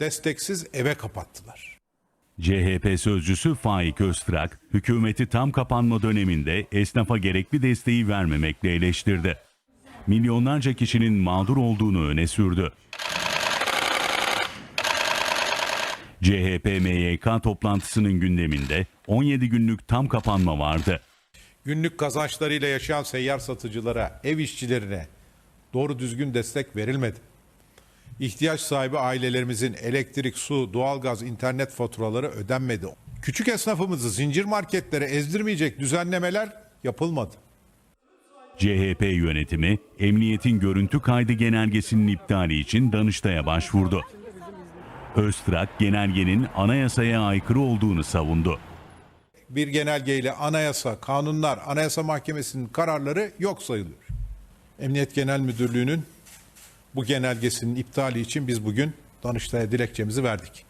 desteksiz eve kapattılar. CHP sözcüsü Faik Öztrak, hükümeti tam kapanma döneminde esnafa gerekli desteği vermemekle eleştirdi. Milyonlarca kişinin mağdur olduğunu öne sürdü. CHP MYK toplantısının gündeminde 17 günlük tam kapanma vardı. Günlük kazançlarıyla yaşayan seyyar satıcılara, ev işçilerine doğru düzgün destek verilmedi. İhtiyaç sahibi ailelerimizin elektrik, su, doğalgaz, internet faturaları ödenmedi. Küçük esnafımızı zincir marketlere ezdirmeyecek düzenlemeler yapılmadı. CHP yönetimi emniyetin görüntü kaydı genelgesinin iptali için Danıştay'a başvurdu. Öztrak genelgenin anayasaya aykırı olduğunu savundu. Bir genelgeyle anayasa, kanunlar, anayasa mahkemesinin kararları yok sayılıyor. Emniyet Genel Müdürlüğü'nün bu genelgesinin iptali için biz bugün Danıştay'a dilekçemizi verdik.